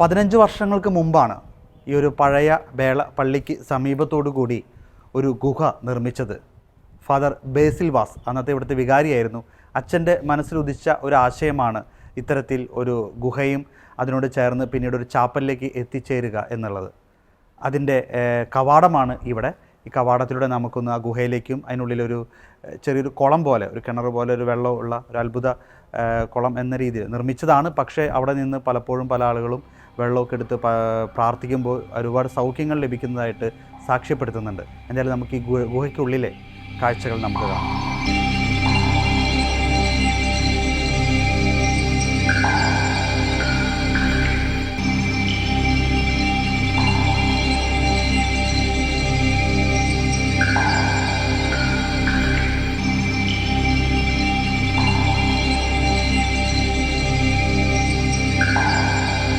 പതിനഞ്ച് വർഷങ്ങൾക്ക് മുമ്പാണ് ഈ ഒരു പഴയ വേള പള്ളിക്ക് സമീപത്തോടു കൂടി ഒരു ഗുഹ നിർമ്മിച്ചത്. ഫാദർ ബേസിൽ വാസ് അന്നത്തെ ഇവിടുത്തെ വികാരിയായിരുന്നു. അച്ഛന്റെ മനസ്സിലുദിച്ച ഒരു ആശയമാണ് ഇത്തരത്തിൽ ഒരു ഗുഹയും അതിനോട് ചേർന്ന് പിന്നീട് ഒരു ചാപ്പലിലേക്ക് എത്തിച്ചേരുക എന്നുള്ളത്. അതിന്റെ കവാടമാണ് ഇവിടെ. ഈ കവാടത്തിലൂടെ നമുക്കൊന്ന് ആ ഗുഹയിലേക്കും അതിനുള്ളിലൊരു ചെറിയൊരു കുളം പോലെ ഒരു കിണർ പോലെ ഒരു വെള്ളമുള്ള ഒരു അത്ഭുത കുളം എന്ന രീതിയിൽ നിർമ്മിച്ചതാണ്. പക്ഷേ അവിടെ നിന്ന് പലപ്പോഴും പല ആളുകളും വെള്ളമൊക്കെ എടുത്ത് പ്രാർത്ഥിക്കുമ്പോൾ ഒരുപാട് സൗഖ്യങ്ങൾ ലഭിക്കുന്നതായിട്ട് സാക്ഷ്യപ്പെടുത്തുന്നുണ്ട്. എന്തായാലും നമുക്ക് ഈ ഗുഹ ഗുഹയ്ക്കുള്ളിലെ കാഴ്ചകൾ നമുക്ക് കാണാം.